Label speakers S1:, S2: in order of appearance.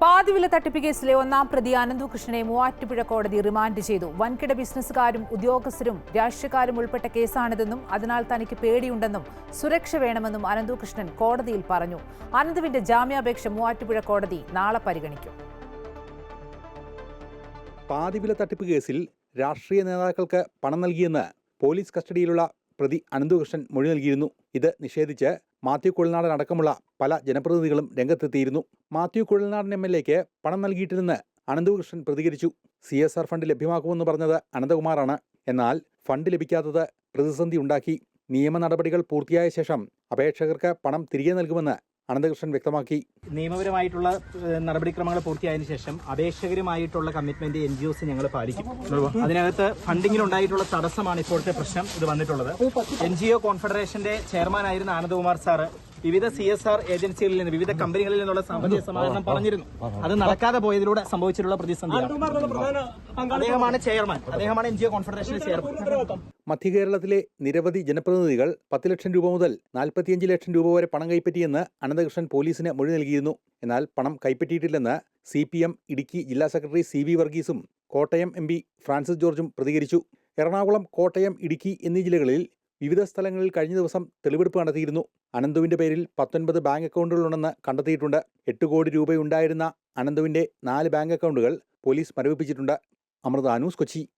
S1: പാതിവില തട്ടിപ്പ് കേസിലെ ഒന്നാം പ്രതി അനന്തുകൃഷ്ണനെ മൂവാറ്റുപുഴ കോടതി റിമാൻഡ് ചെയ്തു. വൻകിട ബിസിനസ്സുകാരും ഉദ്യോഗസ്ഥരും രാഷ്ട്രീയക്കാരും ഉൾപ്പെട്ട കേസാണിതെന്നും അതിനാൽ തനിക്ക് പേടിയുണ്ടെന്നും സുരക്ഷ വേണമെന്നും അനന്തുകൃഷ്ണൻ കോടതിയിൽ പറഞ്ഞു. അനന്തുവിന്റെ ജാമ്യാപേക്ഷ മൂവാറ്റുപുഴ കോടതി നാളെ പരിഗണിക്കും.
S2: പാതിവില തട്ടിപ്പ് കേസിൽ രാഷ്ട്രീയ നേതാക്കൾക്ക് പണം നൽകിയെന്ന് പോലീസ് കസ്റ്റഡിയിലുള്ള പ്രതി അനന്തകൃഷ്ണൻ മൊഴി നൽകിയിരുന്നു. ഇത് നിഷേധിച്ച് മാത്യു കുഴൽനാടൻ അടക്കമുള്ള പല ജനപ്രതിനിധികളും രംഗത്തെത്തിയിരുന്നു. മാത്യു കുഴൽനാടൻ എം എൽ എക്ക് പണം നൽകിയിട്ടില്ലെന്ന് അനന്തകൃഷ്ണൻ പ്രതികരിച്ചു. സി എസ് ആർ ഫണ്ട് ലഭ്യമാക്കുമെന്ന് പറഞ്ഞത് അനന്തകുമാറാണ്. എന്നാൽ ഫണ്ട് ലഭിക്കാത്തത് പ്രതിസന്ധി ഉണ്ടാക്കി. നിയമ നടപടികൾ പൂർത്തിയായ ശേഷം അപേക്ഷകർക്ക് പണം തിരികെ നൽകുമെന്ന് അനന്തകൃഷ്ണൻ വ്യക്തമാക്കി.
S3: നിയമപരമായിട്ടുള്ള നടപടിക്രമങ്ങൾ പൂർത്തിയായതിനു ശേഷം അപേക്ഷകരുമായിട്ടുള്ള കമ്മിറ്റ്മെന്റ് എൻ ജി ഒസ് ഞങ്ങൾ പാലിക്കും. അതിനകത്ത് ഫണ്ടിങ്ങിൽ ഉണ്ടായിട്ടുള്ള തടസ്സമാണ് ഇപ്പോഴത്തെ പ്രശ്നം. ഇത് വന്നിട്ടുള്ളത്. എൻ ജി ഒ കോൺഫെഡറേഷന്റെ ചെയർമാനായിരുന്ന ആനന്ദകുമാർ സാറ് വിവിധ സി എസ് ആർ ഏജൻസികളിൽ നിന്ന് വിവിധ കമ്പനികളിൽ നിന്നുള്ള സാമ്പത്തിക സമാഹരണം പറഞ്ഞിരുന്നു. അത് നടക്കാതെ പോയതിലൂടെ സംഭവിച്ചിട്ടുള്ള പ്രതിസന്ധി അദ്ദേഹമാണ് ചെയർമാൻ. അദ്ദേഹമാണ് എൻ ജി ഒ കോൺഫെഡറേഷന്റെ ചെയർമാൻ.
S2: മധ്യകേരളത്തിലെ നിരവധി ജനപ്രതിനിധികൾ പത്ത് ലക്ഷം രൂപ മുതൽ നാൽപ്പത്തിയഞ്ച് ലക്ഷം രൂപ വരെ പണം കൈപ്പറ്റിയെന്ന് അനന്തകൃഷ്ണൻ പോലീസിന് മൊഴി നൽകിയിരുന്നു. എന്നാൽ പണം കൈപ്പറ്റിയിട്ടില്ലെന്ന് സി പി എം ഇടുക്കി ജില്ലാ സെക്രട്ടറി സി വി വർഗീസും കോട്ടയം എം പി ഫ്രാൻസിസ് ജോർജും പ്രതികരിച്ചു. എറണാകുളം കോട്ടയം ഇടുക്കി എന്നീ ജില്ലകളിൽ വിവിധ സ്ഥലങ്ങളിൽ കഴിഞ്ഞ ദിവസം തെളിവെടുപ്പ് നടത്തിയിരുന്നു. അനന്തുവിന്റെ പേരിൽ പത്തൊൻപത് ബാങ്ക് അക്കൗണ്ടുകളുണ്ടെന്ന് കണ്ടെത്തിയിട്ടുണ്ട്. എട്ട് കോടി രൂപയുണ്ടായിരുന്ന അനന്തുവിന്റെ നാല് ബാങ്ക് അക്കൗണ്ടുകൾ പോലീസ് മരവിപ്പിച്ചിട്ടുണ്ട്. അമൃത ന്യൂസ് കൊച്ചി.